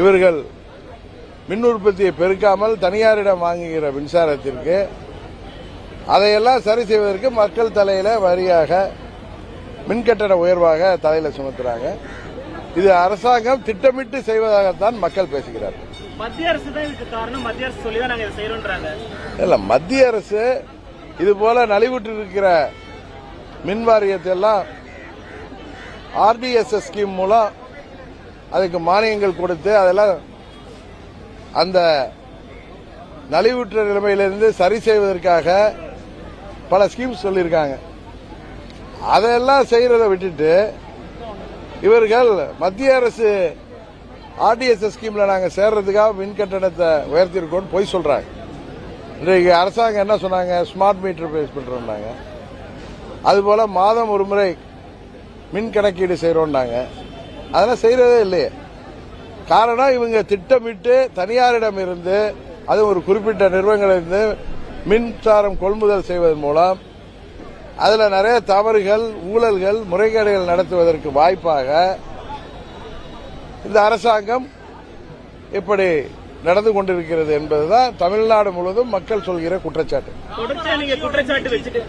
இவர்கள் மின் உற்பத்தியை பெருக்காமல் தனியாரிடம் வாங்குகிற மின்சாரத்திற்கு அதையெல்லாம் சரி செய்வதற்கு மக்கள் தலையில வரியாக மின்கட்டண உயர்வாக தலையில சுமத்துறாங்க. இது அரசாங்கம் திட்டமிட்டு செய்வதாகத்தான் மக்கள் பேசுகிறார்கள். மத்திய அரசு தான் இதுக்கு காரணம். மத்திய அரசு சொல்லி தான் இல்ல மத்திய அரசு இது போல நலிவுற்று இருக்கிற மின் வாரியத்தை எல்லாம் ஆர்டிஎஸ்எஸ் ஸ்கீம் மூலம் அதுக்கு மானியங்கள் கொடுத்து அதெல்லாம் அந்த நலிவுற்ற நிலைமையிலிருந்து சரி செய்வதற்காக பல ஸ்கீம்ஸ் சொல்லியிருக்காங்க. அதெல்லாம் செய்கிறத விட்டுட்டு இவர்கள் மத்திய அரசு ஆர்டிஎஸ்எஸ் ஸ்கீம்ல நாங்கள் சேர்றதுக்காக மின் கட்டணத்தை உயர்த்திருக்கோம்னு பொய் சொல்றாங்க. இன்றைக்கு அரசாங்கம் என்ன சொன்னாங்க? ஸ்மார்ட் மீட்டர் பேஸ் பண்றோம்னாங்க. அதுபோல மாதம் ஒரு முறை மின் கணக்கீடு செய்யறோம்னாங்க அதெல்லாம் செய்யறதே இல்லையே. காரணம் இவங்க திட்டமிட்டு தனியாரிடம் இருந்து அது ஒரு குறிப்பிட்ட நிறுவனங்களிலிருந்து மின்சாரம் கொள்முதல் செய்வதன் மூலம் அதுல நிறைய தவறுகள் ஊழல்கள் முறைகேடுகள் நடத்துவதற்கு வாய்ப்பாக இந்த அரசாங்கம் இப்படி நடந்து கொண்டிருக்கிறது என்பதுதான் தமிழ்நாடு முழுவதும் மக்கள் சொல்கிற குற்றச்சாட்டு. குற்றச்சாட்டு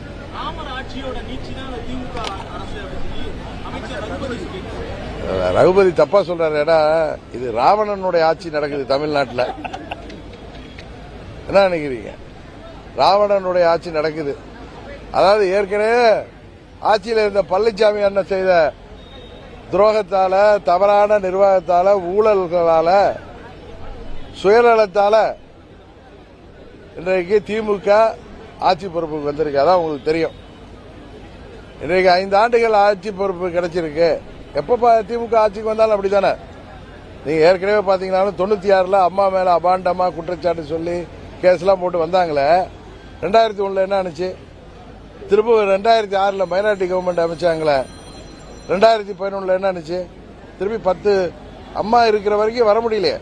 ரகுபதி தப்பா சொல்றாரு ஏடா இது ராவணனுடைய ஆட்சி நடக்குது தமிழ்நாட்டில். என்ன நினைக்கிறீங்க? ராவணனுடைய ஆட்சி நடக்குது. அதாவது ஏற்கனவே ஆட்சியில் இருந்த பழனிசாமி அண்ணன் செய்த துரோகத்தால தவறான நிர்வாகத்தால ஊழல்களால சுயநலத்தால இன்றைக்கு திமுக ஆட்சி பொறுப்புக்கு வந்திருக்கு. அதான் உங்களுக்கு தெரியும். இன்றைக்கு ஐந்து ஆண்டுகள் ஆட்சி பொறுப்பு கிடைச்சிருக்கு. எப்ப திமுக ஆட்சிக்கு வந்தாலும் அப்படித்தானே நீங்க ஏற்கனவே பாத்தீங்கன்னாலும் தொண்ணூத்தி ஆறுல அம்மா மேல அபாண்டமா குற்றச்சாட்டு சொல்லி கேஸ்லாம் போட்டு வந்தாங்களே ரெண்டாயிரத்தி ஒண்ணுல என்ன ஆனிச்சு திரும்ப ரெண்டாயிரத்தி ஆறுல மைனாரிட்டி கவர்மெண்ட் அமைச்சாங்களே ரெண்டாயிரத்தி பதினொன்னுல என்ன ஆனிச்சு திரும்பி பத்து அம்மா இருக்கிற வரைக்கும் வர முடியலையே.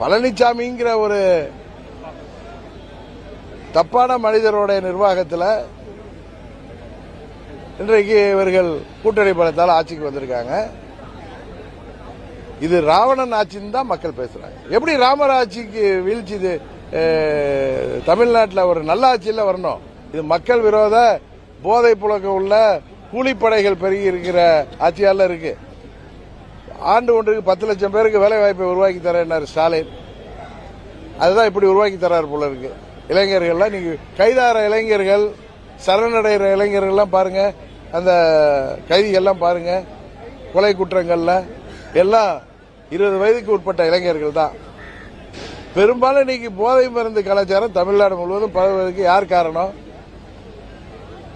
பழனிசாமிங்கிற ஒரு தப்பான மனிதருடைய நிர்வாகத்தில் இன்றைக்கு இவர்கள் கூட்டணி பலத்தால் ஆட்சிக்கு வந்திருக்காங்க. இது ராவணன் ஆட்சின்னு தான் மக்கள் பேசுறாங்க. எப்படி ராமர் ஆட்சிக்கு வீழ்ச்சி இது தமிழ்நாட்டில் ஒரு நல்ல ஆட்சியில் வரணும்? இது மக்கள் விரோத போதை புழக்கம் உள்ள கூலிப்படைகள் பெருகி இருக்கிற ஆட்சியால இருக்கு. ஆண்டு ஒன்றுக்கு பத்து லட்சம் பேருக்கு வேலை வாய்ப்பை உருவாக்கி தரேன்னாரு ஸ்டாலின். அதுதான் இப்படி உருவாக்கி தராரு போல இருக்கு. இளைஞர்கள்லாம் நீங்க கைதார இளைஞர்கள் சரணடைகிற இளைஞர்கள்லாம் பாருங்க அந்த கைதிகள்லாம் பாருங்க கொலை குற்றங்கள்ல எல்லாம் இருபது வயதுக்கு உட்பட்ட இளைஞர்கள் தான். பெரும்பாலும் இன்னைக்கு போதை மருந்து கலாச்சாரம் தமிழ்நாடு முழுவதும் பரவுவதற்கு யார் காரணம்?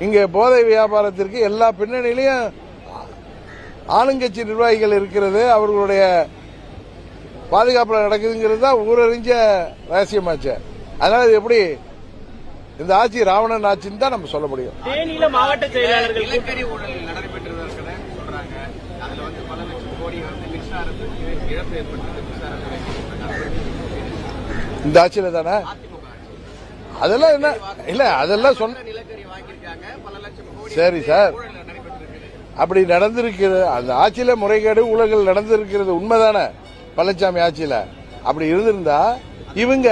இங்க போதை வியாபாரத்திற்கு எல்லா பின்னணியிலையும் ஆளுங்கட்சி நிர்வாகிகள் இருக்கிறது அவர்களுடைய பாதுகாப்புல நடக்குதுங்கிறது தான் ஊரறிஞ்ச ரகசியமாச்சு. அதனால இது எப்படி இந்த ஆட்சி ராவணன் ஆட்சின்னு தான் நம்ம சொல்ல முடியும். தேனியில மாவட்ட செயலாளர்கள் நிலக்கரி ஊழல் நடைபெற்றதாக சொல்றாங்க. அதுல வந்து பல லட்சம் கோடி வந்து மின்சாரத்துக்கு இழப்பு ஏற்பட்டது மின்சாரத்துறை இந்த ஆட்சியில தானே? அதெல்லாம் என்ன? இல்ல அதெல்லாம் சொன்ன நிலக்கரி வாங்கியிருக்காங்க பல லட்சம் கோடி சரி சார். ஊழல் நடைபெற்றிருக்கு அப்படி நடந்திருக்கிறது அந்த ஆட்சியில முறைகேடு ஊழல்கள் நடந்திருக்கிறது உண்மைதானே பழனிசாமி ஆட்சியில? அப்படி இருந்திருந்தா இவங்க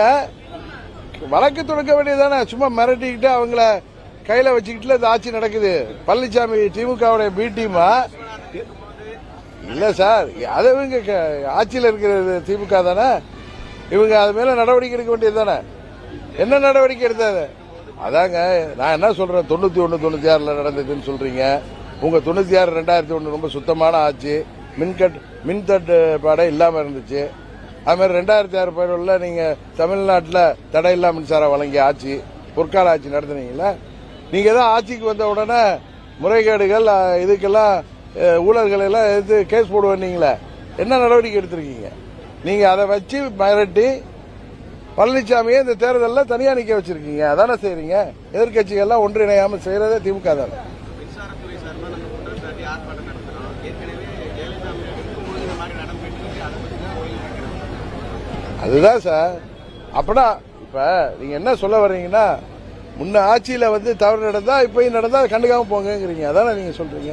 வழக்கு தொடுக்க வேண்டியதானே சும்மா மிரட்டிக்கிட்டு அவங்கள கையில வச்சுக்கிட்டு இந்த ஆட்சி நடக்குது. பழனிசாமி திமுகவுடைய பி டீமா இல்ல சார் அது இவங்க க- இருக்கிறது திமுக தானே? இவங்க அது மேல நடவடிக்கை எடுக்க வேண்டியது தானே என்ன நடவடிக்கை எடுத்தது அதாங்க நான் என்ன சொல்றேன்? தொண்ணூத்தி ஒன்று தொண்ணூத்தி ஆறுல நடந்ததுன்னு சொல்றீங்க. உங்க தொண்ணூத்தி ஆறு ரெண்டாயிரத்தி ஒன்று ரொம்ப சுத்தமான ஆட்சி. மின்கட் மின்தட்டுப்பாடே இல்லாம இருந்துச்சு. அது மாதிரி ரெண்டாயிரத்தி ஆறு பதினொன்னுல நீங்க தமிழ்நாட்டில் தடையில்லா மின்சாரம் வழங்கிய ஆட்சி பொற்கால ஆட்சி நடத்துனீங்களா நீங்க தான் ஆட்சிக்கு வந்த உடனே முறைகேடுகள் இதுக்கெல்லாம் அஹ், ஊழல்கள் எல்லாம் எடுத்து கேஸ் போடுவீங்களே என்ன நடவடிக்கை எடுத்திருக்கீங்க? நீங்க அதை வச்சு மிரட்டி பழனிசாமியை இந்த தேர்தலில் தனியாக நிக்க வச்சிருக்கீங்க. அதானே செய்கிறீங்க எதிர்க்கட்சிகள்லாம் ஒன்றிணையாமல் செய்யறதே திமுக தானே மின்சாரத்துறை சார்பாக நம்ம குற்றம் சாட்டி ஆர்ப்பாட்டம் நடத்துறோம் ஏற்கனவே ஜெயலலிதா இருக்கும்போது இந்த மாதிரி நடந்துட்டு இருக்கு அதை பத்தி தான் ஓய்வு கேட்கிறோம் அதுதான் சார். அப்படா இப்ப நீங்க என்ன சொல்ல வர்றீங்கன்னா முன்ன ஆட்சியில வந்து தவறு நடந்தா இப்பயும் நடந்தா கண்டுக்காம போங்கங்கிறீங்க. அதானே நீங்க சொல்றீங்க?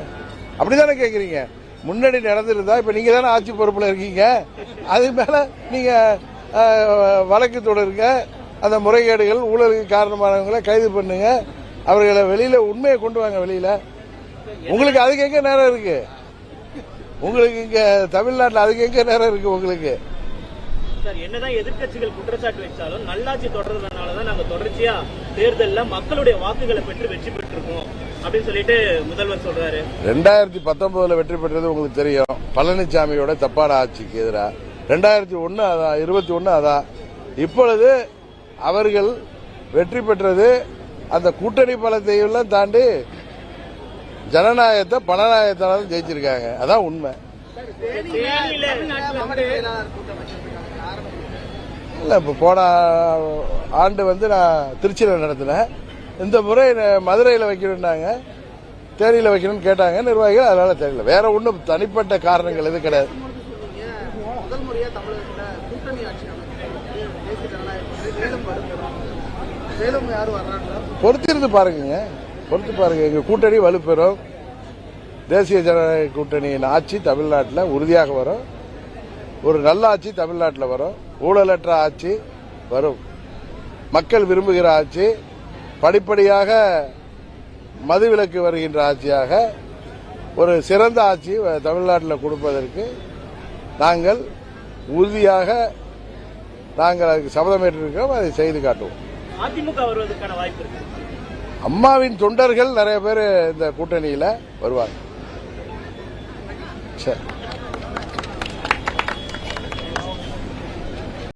அப்படிதானே கேக்குறீங்க? முன்னாடி நடந்திருந்தா இப்ப நீங்க தானே ஆட்சி பொறுப்புல இருக்கீங்க? அது மேல நீங்க வழக்கு தொடருங்க அந்த முறைகேடுகள் ஊழலுக்கு காரணமானவங்களை கைது பண்ணுங்க. அவர்களை வெளியில உண்மையை கொண்டு வாங்க வெளியில. உங்களுக்கு அதுக்கு எங்க நேரம் இருக்கு? உங்களுக்கு இங்க தமிழ்நாட்டில் அதுக்கு எங்க நேரம் இருக்கு உங்களுக்கு? சார் என்னதான் எதிர்க்கட்சிகள் குற்றச்சாட்டு வச்சாலும் நல்லாட்சி தொடர்றதுனாலதான் நாங்க தொடர்ச்சியா தேர்தல்ல மக்களுடைய வாக்குகளை பெற்று வெற்றி பெற்றிருக்கோம் அப்படின்னு சொல்லிட்டு முதல்வர் சொல்றாரு. ரெண்டாயிரத்தி பத்தொன்பதுல வெற்றி பெற்றது உங்களுக்கு தெரியும். பழனிசாமியோட தப்பான ஆட்சிக்கு எதிராக ரெண்டாயிரத்தி ஒன்னு அதான் இருபத்தி ஒன்னு அதான் இப்பொழுது அவர்கள் வெற்றி பெற்றது அந்த கூட்டணி பலத்தை எல்லாம் தாண்டி ஜனநாயகத்தை பணநாயகத்தால ஜெயிச்சிருக்காங்க. அதான் உண்மை. இல்லை இப்போ போன ஆண்டு வந்து நான் திருச்சியில் நடத்தினேன். இந்த முறை மதுரையில் வைக்கணுன்னாங்க தேனியில் வைக்கணும்னு கேட்டாங்க. நிர்வாகிகள் அதனால தெரியல வேற ஒன்றும் தனிப்பட்ட காரணங்கள் எதுவும் கிடையாது. பொறுத்திருந்து பாருங்க பொறுத்து பாருங்க. எங்க கூட்டணி வலுப்பெறும். தேசிய ஜனநாயக கூட்டணியின் ஆட்சி தமிழ்நாட்டில் உறுதியாக வரும். ஒரு நல்ல ஆட்சி தமிழ்நாட்டில் வரும். ஊழலற்ற ஆட்சி வரும். மக்கள் விரும்புகிற ஆட்சி படிப்படியாக மதுவிலக்கு வருகின்ற ஆட்சியாக ஒரு சிறந்த ஆட்சி தமிழ்நாட்டில் கொடுப்பதற்கு நாங்கள் உறுதியாக நாங்கள் அதுக்கு சபதமேற்றிருக்கிறோம் அதை செய்து காட்டுவோம். அதிமுக வருவதற்கான வாய்ப்பு இருக்கு. அம்மாவின் தொண்டர்கள் நிறைய பேர் இந்த கூட்டணியில் வருவாங்க. சரி.